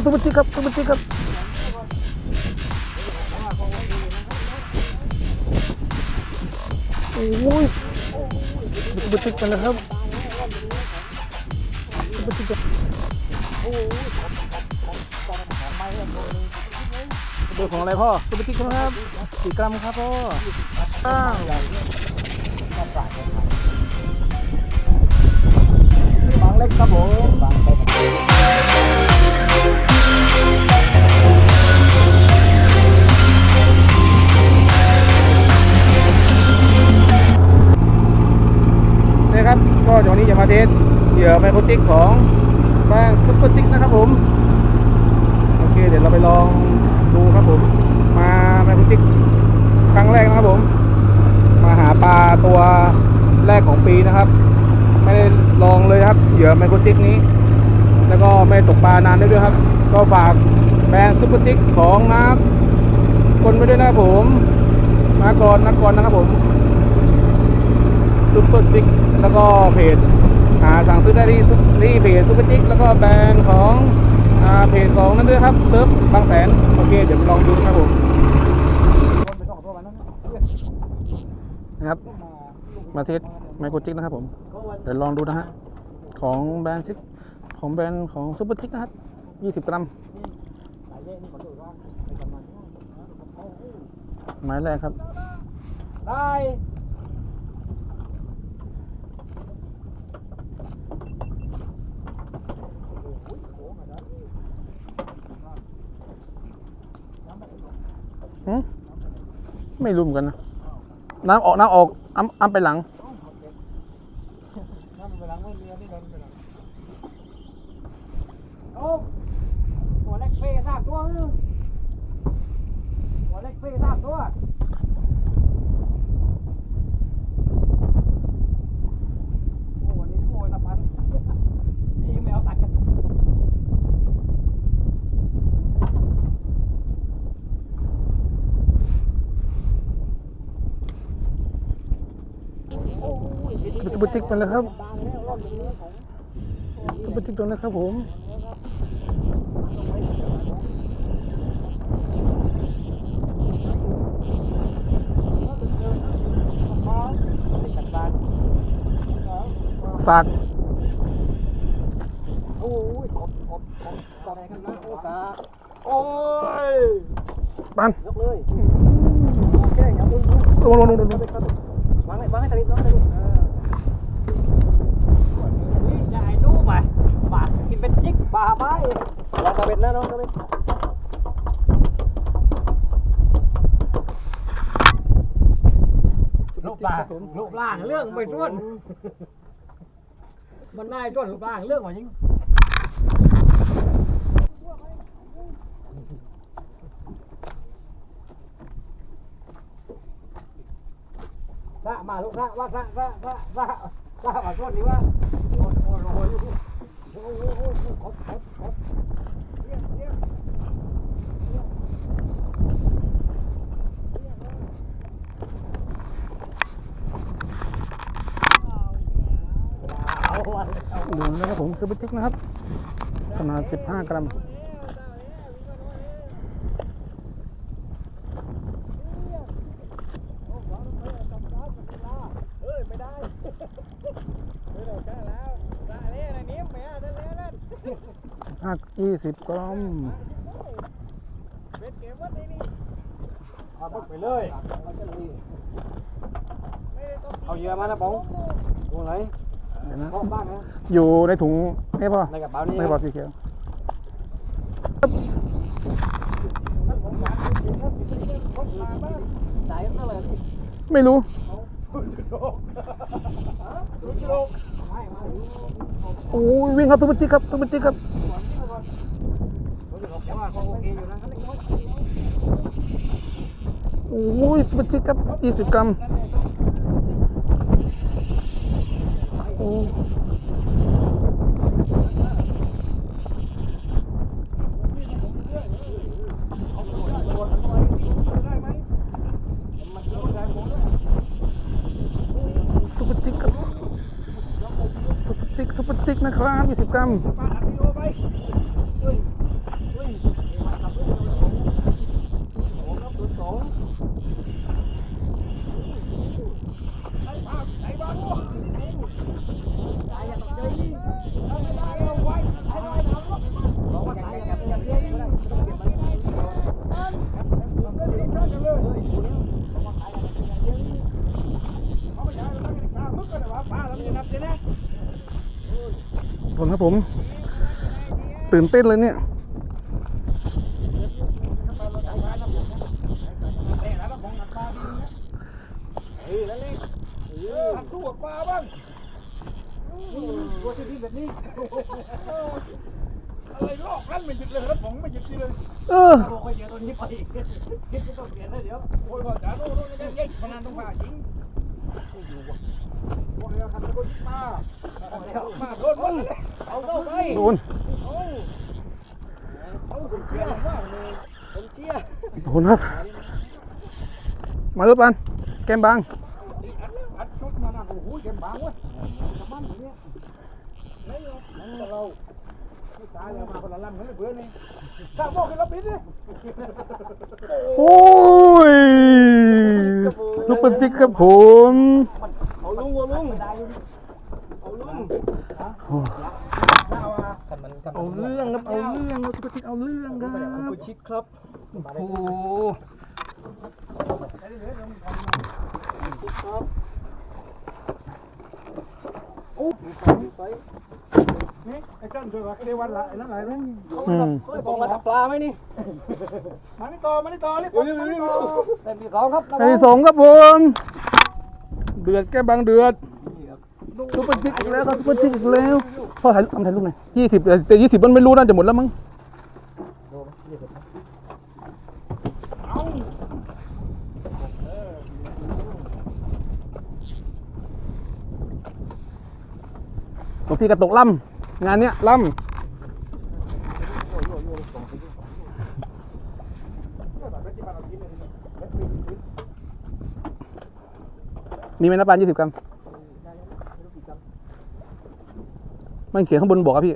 ครับทุกจิกครับทุกจิกครับโอ้ยทุกจิกกันนะครับทุกจิกเบอร์ของอะไรพ่อทุกจิกครับกี่กรัมครับพ่ออ้า แรกของปีนะครับ ไม่ได้ลองเลยครับเหยื่อไมโครจิกนี้ แล้วก็ไม่ตกปลานานด้วยครับ ก็ฝากแบรนด์ซุปเปอร์จิกของนักคนไปด้วยนะครับผม มากรนักกรนะครับผมซุปเปอร์จิกแล้วก็เพจหาสั่งซื้อได้ที่ซุปที่เพจซุปเปอร์จิกแล้วก็แบรนด์ของอเพจของนั่นด้วยครับเซิร์ฟบางแสนโอเคเดี๋ยวลองดูนะครับผมนะครับ มาเทสไมโครจิกนะครับผม เดี๋ยวลองดูนะฮะ ของแบรนด์ซิกของแบรนด์ของซูเปอร์จิกนะครับ 20 กรัมหมายแรกครับ ได้หืมไม่รู้เหมือนกันนะ น้ำออก น้ำออก อ้ำอ้ำไปหลังถ้ามันไปล้างไม่เรือนี่เดินไปหลังโอ้หัวเล็กเป้สามตัวหัวเล็กเป้สามตัวโอ้วันนี้โอ้ยละพันนี่ยังไม่เอาตัดกัน ซูเปอร์จิกไปแล้วครับซูเปอร์จิกตัวแล้วครับผมฝากโอ้ยกบกบกบกบอะไรกันนะโอ้สาโอ้ยปันยกเลยโอเคอย่ามึงลงลงลงลงลงวางให้วางให้ตาลิดวางให้ตาลิดนี่อย่าให้ดูไปบาดกิน เป็นจิกบาไปลองตาเบ็ดนะน้องตาเบ็ดรูปร่างรูปร่างเรื่องไม่ส่วน มันน่าส่วนรูปร่างเรื่องว่าจริงพระมาลูกพระว่าพระพระพระพระพระมาส่วนนี้ว่าโอ้โหโอ้โหอยู่โอ้โหโอ้โหครบครบครบเรียกเรียก ดู นะครับผมซูเปอร์จิกนะครับ ขนาด 15 กรัมเอ้ยไม่ได้ไม่ได้แค่แล้วได้เลยนะนิ้มแม่ได้เลยนั่นห้ายี่สิบกรัมเบ็ดเก็บว้ในนี่เอาไปเลย เอาเหมานะป๋องตรงไหน เดี๋ยวนะห้องบ้างนะอยู่ในถุงนี่ป่ะในกระเป๋านี่ในกระเป๋าสีเขียวจ่ายเท่าไหร่พี่ไม่รู้ไม่ไม่โอ้ยวิ่งครับซูเปอร์จิกครับซูเปอร์จิกครับแต่ว่าเขาโอเคอยู่นะโอ้ยซูเปอร์จิกครับยี่สิบกรัม โอ้ซูเปอร์จิกครับซูเปอร์จิกซูเปอร์จิกนะครับยี่สิบกรัม ผม ตื่นเต้นเลยเนี่ยตู้ปลาบ้างตัวที่แบบนี้อะไรลอกลั่นไม่หยุดเลยครับผมไม่หยุดเลยเออโอ้ยเดี๋ยวตัวนี้ไปคิดจะต้องเปลี่ยนแล้วเดี๋ยวโอ้ยพอจ๋าโน่นโน่นเยัยพนันต้องผ่าจริง โอ้ยทำให้คนยิงมามาโดนมึงเอาเข้าไปโดนเอาเอาผมเชียร์ว่าเลยผมเชียร์โดนครับ มาลูกปันแก้มบาง ตายแล้วมาคนละลำเฮ้ยเพื่อนนี่ข้าบอกให้เราปิดดิโอ้ยซุปเปอร์จิกครับผมเอาลุงเอาลุงเอาลุงเอาเรื่องครับเอาเรื่องครับซุปเปอร์จิกเอาเรื่องครับกูชิดครับโอ้โห นี่ไอ้ต้อนช่วยว่าเทวันละไอ้นั่นไหนนั่นอืมตองมาปลาไหมนี่มานี่ต่อมานี่ต่อนี่มานี่ต่อเต็มที่สองครับนที่สองครับผมเดือดแก้บางเดือดซุปเปอร์จิกอีกแล้วครับซุปเปอร์จิกอีกแล้วพ่อถ่ายทำถ่ายรูปหน่อยยี่สิบแต่ยี่สิบมันไม่รู้น่าจะหมดแล้วมั้ง ที่กระตกล่ำงานเนี้ยล่ำมีไหมนะปานยี่สิบกรัมมันเขียนข้างบนบอกครับพี่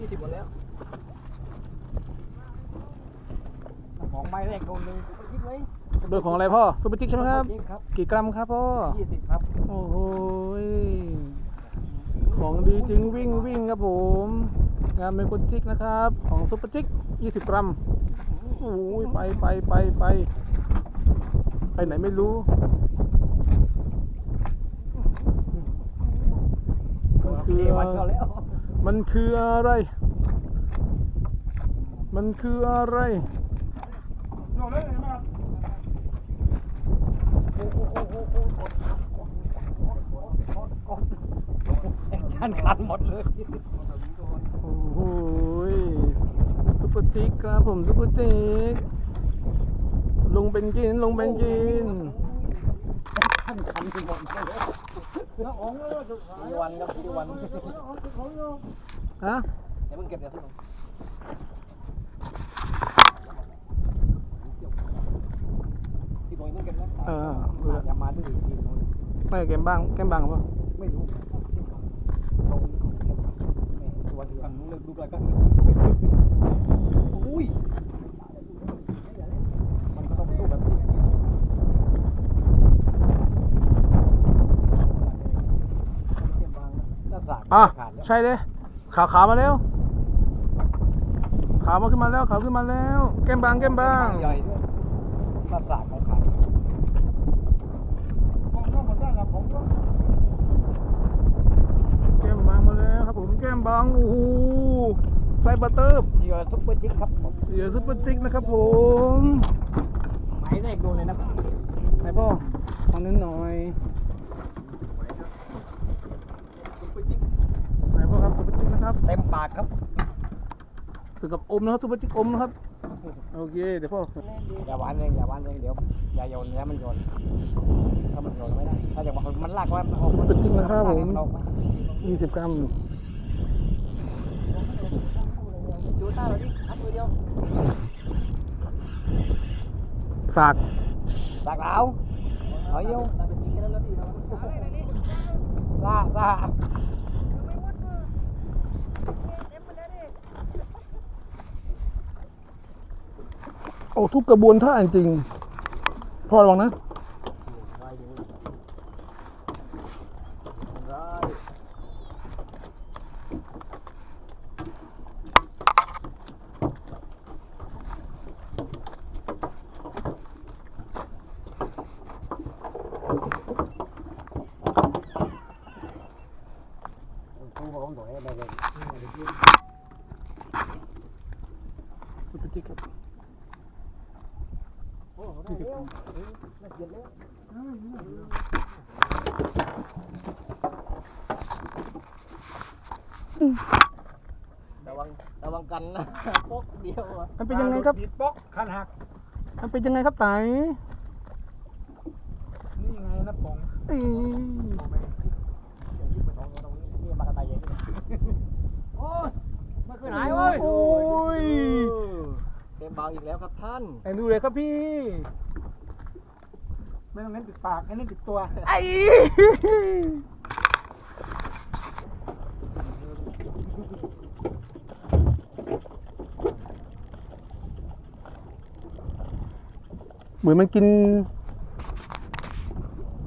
ยี่สิบหมดแล้ว ของไม้แรกโดนเลยยิงไว้โดยของอะไรพ่อซุปเปอร์จิกใช่ไหมครับยิงครับกี่กรัมครับพ่อ ยี่สิบครับโอ้โหยของดีจริงวิ่งวิ่งครับผม งานเมโกจิกนะครับ ของซุปเปอร์จิก 20 กรัมโอ้ยไปไปไปไป ไปไหนไม่รู้มันคือวันก็แล้วมันคืออะไร มันคืออะไร แอคชั่นคันหมดเลยโอ้โหซุปเปอร์จิกครับผมซุปเปอร์จิกลงเบนจินลงเบนจินคันคันไปหมดเลยสี่วันครับสี่วันฮะเดี๋ยวมึงเก็บเดี๋ยวที่ลงที่ ตรงนี้ต้องเก็บนะเออดูแล้วอย่ามาดื้อทีนู้นไม่แกมบ้างแกมบ้างป่ะไม่รู้ตรงเก็บวันกันเลิกดูรายการอุ้ยมันก็ต้องสู้แบบนี้เก็บบางนะถ้าสากอะขาดแล้วใช่เลยขาวขาวมาแล้วขาวมาขึ้นมาแล้วขาวขึ้นมาแล้ว แก้มบางแก้มบางใหญ่ด้วยถ้าสากของขาดผมก็หมดได้ละผมก็ แก้มบางมา แล้วครับผมแก้มบางโอ้โหไซบัตเตอร์เหยื่อซุปเปอร์จิ๊กครับผมเหลือซุปเปอร์จิกนะครับผมหมายเลขโดนเลยนะไหนพ่อฟังนิดหน่อยซุปเปอร์จิ๊กไหนพ่อครับซุปเปอร์จิกนะครับเต็มปากครับถึงกับอมนะครับซุปเปอร์จิกอมนะครับโอเคเดี๋ยวพ่ออย่าหวานเองอย่าหวานเองเดี๋ยวอย่าโยนแล้วมันโยนถ้ามันโยนไม่ได้ถ้าอย่างมันมันลากไว้มันออกซุปเปอร์จิกนะครับผมนออกมา20กรัม จูต้าเลยดิอันตัวเดียวสากสากเอาเอาเยี่ยวซาซาโอ้ทุกกระบวนท่าจริงพ่อระวังนะ กูบอกผมตัวนี้ไปเลยซุปเปอร์จิกครับโอ้ได้แล้วละเอียดแล้วระวังระวังกันนะพกเดียวอะมันเป็นยังไงครับปิดป๊อกคันหัก มันเป็นยังไงครับไตนี่ไงนะป๋องเอ้ย ยิ่งไปตรงตรงนี้นี่มากระต่ายใหญ่โอ้ยไม่เคยหายเว้ย โอ้ย เต็มเบาอีกแล้วครับท่านไอ้ดูเลยครับพี่ ไม่ต้องเน้นติดปากให้เน้นติดตัว ไอ้เหมือนมันกิน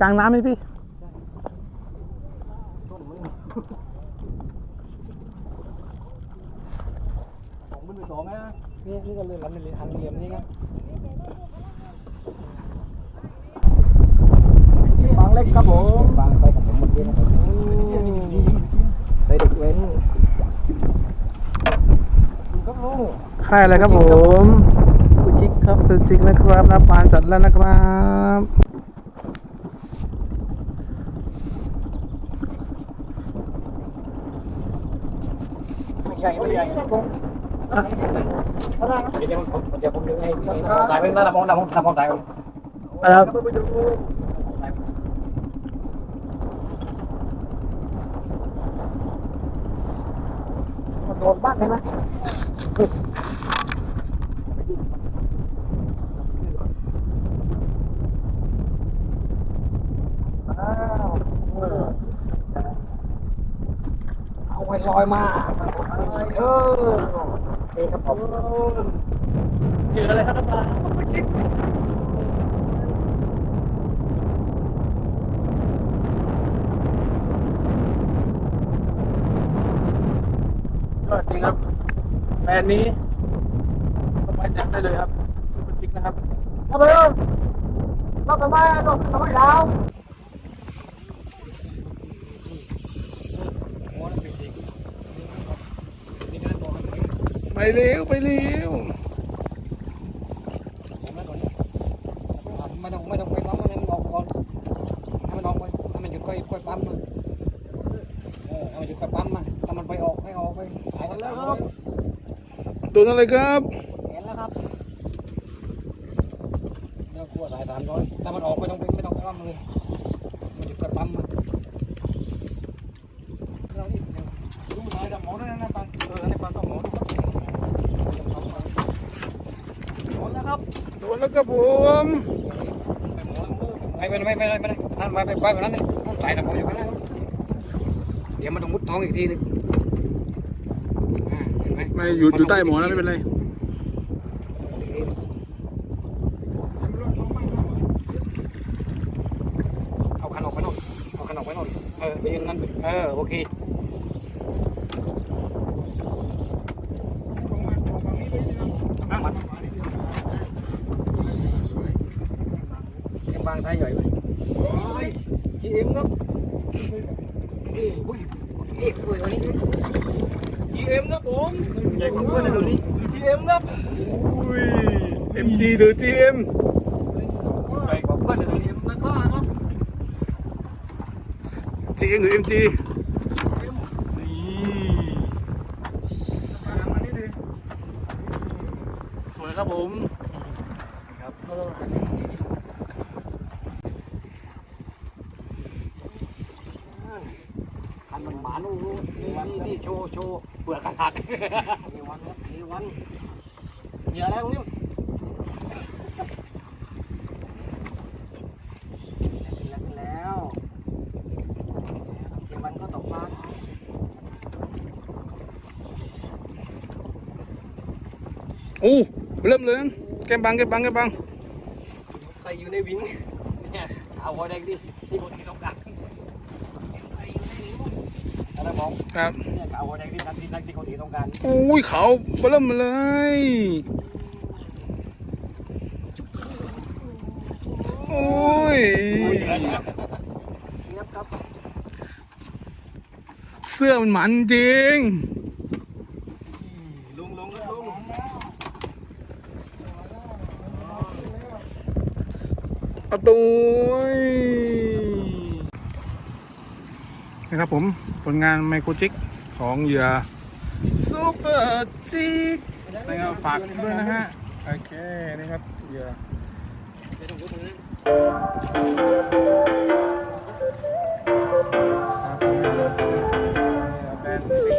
กลางน้ำไหมพี่ต้นมึงสองมันเป็นสองนะ นี่นี่ก็เลยลำเลยหันเหลี่ยมนี่ไงบางเล็กครับผมบางไปกับผมหมดเลยนะครับไปเด็กเว้นครับลุงค่ายอะไรครับผมกุชิกครับคือจริงนะครับรับปานจัดแล้วนะครับไม่ใหญ่ไม่ใหญ่ เดี๋ยวผมเดี๋ยว เอะดับของรครับโดนบ้านเลยนะเอาไว้ลอยมาเออเองครับผมเจออะไรครับน้ำปลาก็จริงครับแบรนด์นี้สบายใจได้เลยครับซูเปอร์จิกนะครับเอาไปเลยรอบต่อไปรอบต่อไปดาว ไป เร็วไปเร็วไม่ต้องไม่ต้องไปปั๊มให้มันออกก่อนให้มันออกไปให้มันหยุดค่อยค่อยปั๊มมาเออให้มันหยุดค่อยปั๊มมาถ้ามันไปออกให้ออกไปขายกันแล้วครับโดนอะไรครับ เห็นแล้วครับเนื้อคั่วสายสามร้อยถ้ามันออกไม่ต้องไปไม่ต้องไปปั๊มเลยมันหยุดค่อยปั๊มมาเรานี่ ดูสายดับหมอด้วยนะปัง เออในปั๊มต้องหมอดูหมดแล้ว ครับโดนแล้วครับผมไปไปไปไปไปไปนั่นไปไปไปแบบนั้นเลยต้องใส่ตะโพอยู่ข้างหน้าเดี๋ยวมันต้องมุดท้องอีกทีนึงอ่าเห็นไหมไม่อยู่อยู่ใต้หมอนนะไม่เป็นไรเอาคันออกไปโน่นเอาคันออกไปโน่นเออไปยืนนั่นไปเออโอเคอะมัน ยังบางไซส์ใหญ่ไหมทีเอ็มครับนี่อุ้ยเอ๊ะรวยวันนี้ทีเอ็มครับผมให นี่นี่โชว์โชว์เปลือกกระดาษเอวันเอวันเหยื่ออะไรตรงนี้แล้วแล้วเอวันก็ตกปลาโอ้เริ่มเลยนะแกมบังแกมบังแกมบังใส่อยู่ในวิงเนี่ยเอาหัวแดงดิที่คนที่ต้องการอะไรมองครับเนี่ยเอาหัวแดงที่นักที่นักที่คนที่ต้องการโอ้ยเขาเริ่มมาเลยโอ้ยเงียบครับเสื้อมันหมันจริงลุงลุงครับลุงเอาตัวะครับผมผลงานไมโครจิกของเหยื่อซูเปอร์จิกนะครับฝากด้วยนะฮะ โอเค นี่ครับเหยื่อแบนซี